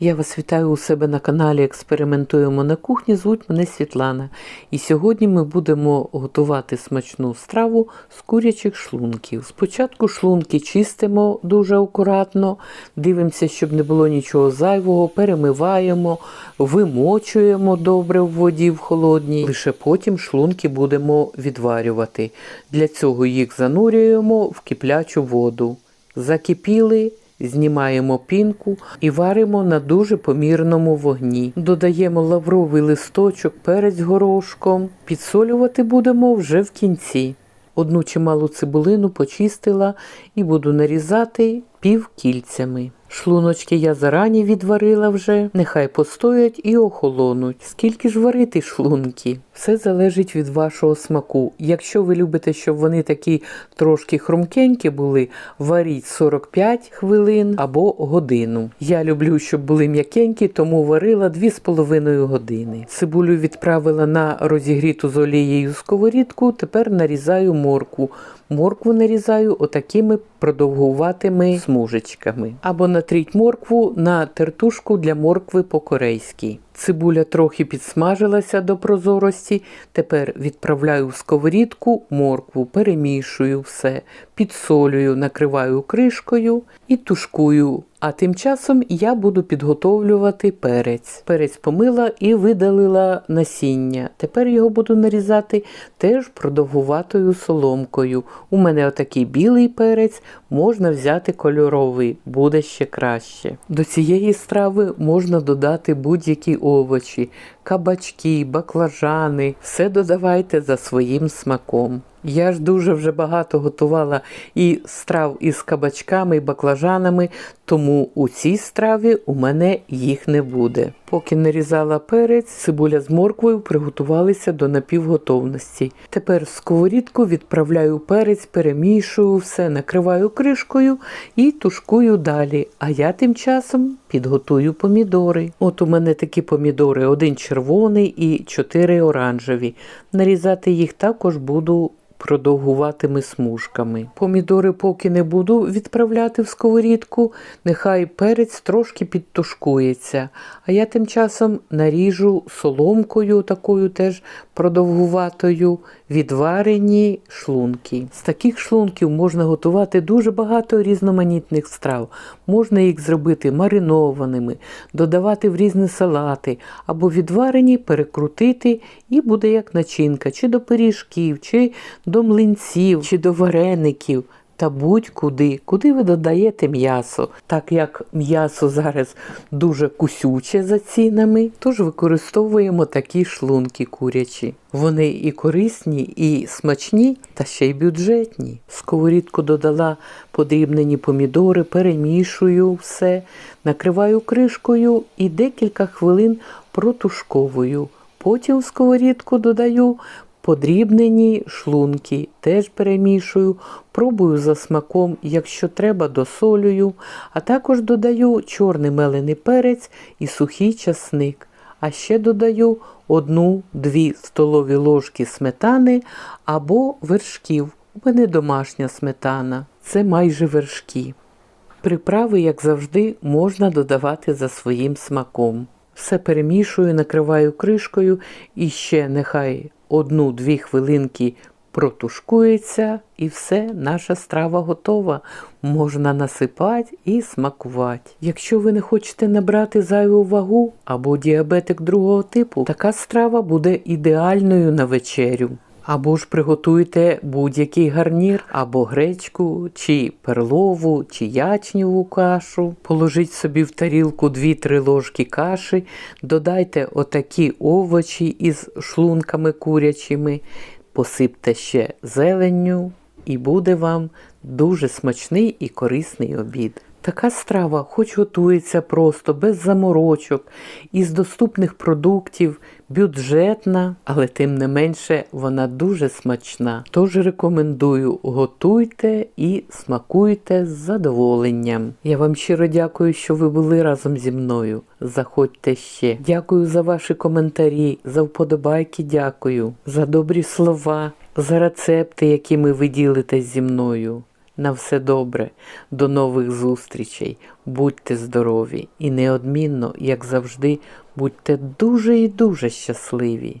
Я вас вітаю у себе на каналі Експериментуємо на кухні. Звуть мене Світлана. І сьогодні ми будемо готувати смачну страву з курячих шлунків. Спочатку шлунки чистимо дуже акуратно, дивимося, щоб не було нічого зайвого, перемиваємо, вимочуємо добре в воді в холодній. Лише потім шлунки будемо відварювати. Для цього їх занурюємо в киплячу воду. Закипіли. Знімаємо пінку і варимо на дуже помірному вогні. Додаємо лавровий листочок перець горошком. Підсолювати будемо вже в кінці. Одну чималу цибулину почистила і буду нарізати півкільцями. Шлуночки я зарані відварила вже, нехай постоять і охолонуть. Скільки ж варити шлунки? Все залежить від вашого смаку. Якщо ви любите, щоб вони такі трошки хрумкенькі були, варіть 45 хвилин або годину. Я люблю, щоб були м'якенькі, тому варила 2,5 години. Цибулю відправила на розігріту з олією сковорідку, тепер нарізаю моркву. Моркву нарізаю отакими продовгуватими смужечками. Або натріть моркву на тертушку для моркви по-корейськи. Цибуля трохи підсмажилася до прозорості. Тепер відправляю в сковорідку моркву, перемішую все, підсолюю, накриваю кришкою і тушкую. А тим часом я буду підготовлювати перець. Перець помила і видалила насіння. Тепер його буду нарізати теж продовгуватою соломкою. У мене отакий білий перець, можна взяти кольоровий, буде ще краще. До цієї страви можна додати будь-які овочі, кабачки, баклажани. Все додавайте за своїм смаком. Я ж дуже вже багато готувала і страв із кабачками і баклажанами, тому у цій страві у мене їх не буде. Поки нарізала перець, цибуля з морквою приготувалися до напівготовності. Тепер в сковорідку відправляю перець, перемішую все, накриваю кришкою і тушкую далі. А я тим часом підготую помідори. От у мене такі помідори: один червоний і чотири оранжеві. Нарізати їх також буду продовгуватими смужками. Помідори поки не буду відправляти в сковорідку, нехай перець трошки підтушкується. А я тим часом наріжу соломкою, такою теж продовгуватою, відварені шлунки. З таких шлунків можна готувати дуже багато різноманітних страв. Можна їх зробити маринованими, додавати в різні салати, або відварені, перекрутити, і буде як начинка, чи до пиріжків, чи до млинців, чи до вареників. Та будь-куди, куди ви додаєте м'ясо, так як м'ясо зараз дуже кусюче за цінами, тож використовуємо такі шлунки курячі. Вони і корисні, і смачні, та ще й бюджетні. В сковорідку додала подрібнені помідори, перемішую все, накриваю кришкою і декілька хвилин протушковую. Потім в сковорідку додаю подрібнені шлунки, теж перемішую, пробую за смаком, якщо треба, досолюю, а також додаю чорний мелений перець і сухий часник. А ще додаю 1-2 столові ложки сметани або вершків. У мене домашня сметана, це майже вершки. Приправи, як завжди, можна додавати за своїм смаком. Все перемішую, накриваю кришкою і ще нехай одну-дві хвилинки протушкується, і все, наша страва готова. Можна насипати і смакувати. Якщо ви не хочете набрати зайву вагу або діабетик другого типу, така страва буде ідеальною на вечерю. Або ж приготуйте будь-який гарнір, або гречку, чи перлову, чи ячневу кашу. Положіть собі в тарілку 2-3 ложки каші, додайте отакі овочі із шлунками курячими, посипте ще зеленню, і буде вам дуже смачний і корисний обід. Така страва, хоч готується просто, без заморочок, із доступних продуктів, бюджетна, але тим не менше вона дуже смачна. Тож рекомендую готуйте і смакуйте з задоволенням. Я вам щиро дякую, що ви були разом зі мною. Заходьте ще. Дякую за ваші коментарі, за вподобайки дякую, за добрі слова, за рецепти, якими ви ділитесь зі мною. На все добре, до нових зустрічей, будьте здорові. І неодмінно, як завжди, будьте дуже і дуже щасливі.